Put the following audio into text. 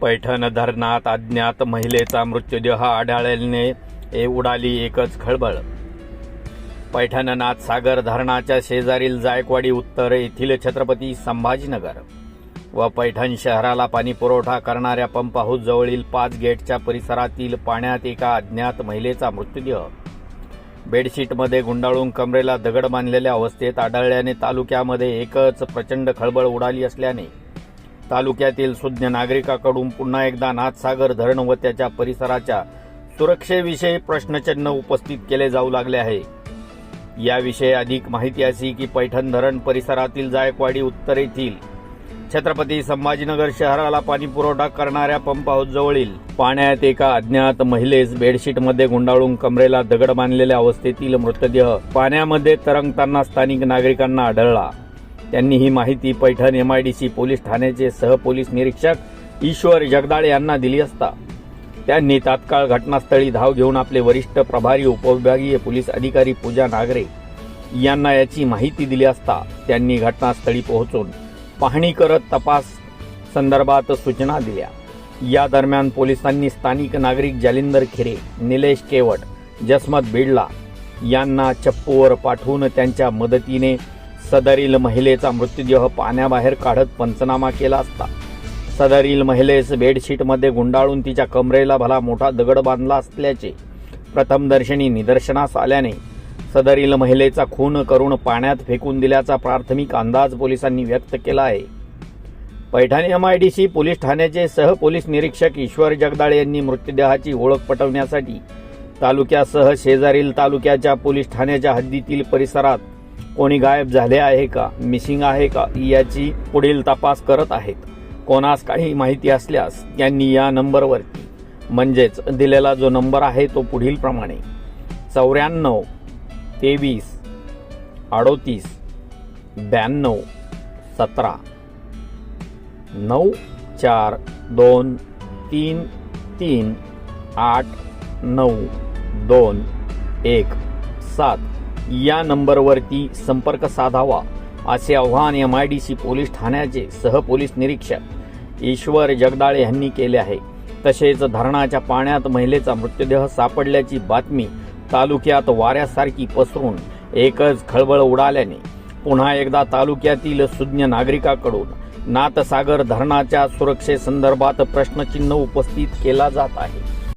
पैठण धरणात अज्ञात महिलेचा मृत्यूदेह आढळल्याने ए उडाली एकच खळबळ. पैठणनाथ सागर धरणाच्या शेजारील जायकवाडी उत्तर येथील छत्रपती संभाजीनगर व पैठण शहराला पाणी पुरवठा करणाऱ्या पंप हाऊस जवळील पाच गेटच्या परिसरातील पाण्यात एका अज्ञात महिलेचा मृत्यूदेह बेडशीटमध्ये गुंडाळून कमरेला दगड बांधलेल्या अवस्थेत आढळल्याने तालुक्यामध्ये एकच प्रचंड खळबळ उडाली असल्याने तालुक्यातील सुज्ञ नागरिकाकडून पुन्हा एकदा नाथसागर धरण व त्याच्या परिसराच्या सुरक्षेविषयी प्रश्नचिन्ह उपस्थित केले जाऊ लागले आहे. याविषयी अधिक माहिती अशी की पैठण धरण परिसरातील जायकवाडी उत्तर येथील छत्रपती संभाजीनगर शहराला पाणी पुरवठा करणाऱ्या पंप हाऊस जवळील पाण्यात एका अज्ञात महिलेस बेडशीटमध्ये गुंडाळून कमरेला दगड बांधलेल्या अवस्थेतील मृतदेह पाण्यामध्ये तरंगताना स्थानिक नागरिकांना आढळला. त्यांनी ही माहिती पैठण एमआयडीसी पोलीस ठाण्याचे सहपोलीस निरीक्षक ईश्वर जगदाळे यांना दिली असता. त्यांनी तात्काळ घटनास्थळी धाव घेऊन आपले वरिष्ठ प्रभारी उपविभागीय पोलीस अधिकारी पूजा नागरे यांना याची माहिती दिली असता त्यांनी घटनास्थळी पोहोचून पाहणी करत तपास संदर्भात सूचना दिल्या. या दरम्यान पोलिसांनी स्थानिक नागरिक जालिंदर खिरे निलेश केवट जसमत बिडला यांना चप्पूवर पाठवून त्यांच्या मदतीने सदरील महिलेचा मृतदेह पाण्याबाहेर काढत पंचनामा केला असता. सदरील महिलेस बेडशीटमध्ये गुंडाळून तिच्या कमरेला भला मोठा दगड बांधला असल्याचे प्रथमदर्शनी निदर्शनास आल्याने सदरील महिलेचा खून करून पाण्यात फेकून दिल्याचा प्राथमिक अंदाज पोलिसांनी व्यक्त केला आहे. पैठण सी पोलीस ठाण्याचे सहपोलीस निरीक्षक ईश्वर जगदाळे यांनी मृतदेहाची ओळख पटवण्यासाठी तालुक्यासह शेजारील तालुक्याच्या पोलीस ठाण्याच्या हद्दीतील परिसरात कोणी गायब झाले आहे का? मिसिंग आहे का? याची पुढील तपास करत आहेत. कोणास काही माहिती असल्यास त्यांनी या नंबरवरती म्हणजेच दिलेला जो नंबर आहे तो पुढील प्रमाणे. चौऱ्याण्णव तेवीस अडोतीस ब्याण्णव सतरा. नऊ चार दोन तीन तीन आठ नऊ दोन एक सात. या नंबरवरती संपर्क साधावा असे आव्हान M I D C police ठाण्याचे सहपोलीस निरीक्षक ईश्वर जगदाळे यांनी केले आहे. तसेच धरणाच्या पाण्यात महिलेचा मृतदेह सापडल्याची बातमी तालुक्यात वाऱ्यासारखी पसरून एकच खळबळ उडाल्याने पुन्हा एकदा तालुक्यातील सुज्ञ नागरिकाकडून नाथसागर धरणाच्या सुरक्षेसंदर्भात प्रश्नचिन्ह उपस्थित केला जात आहे.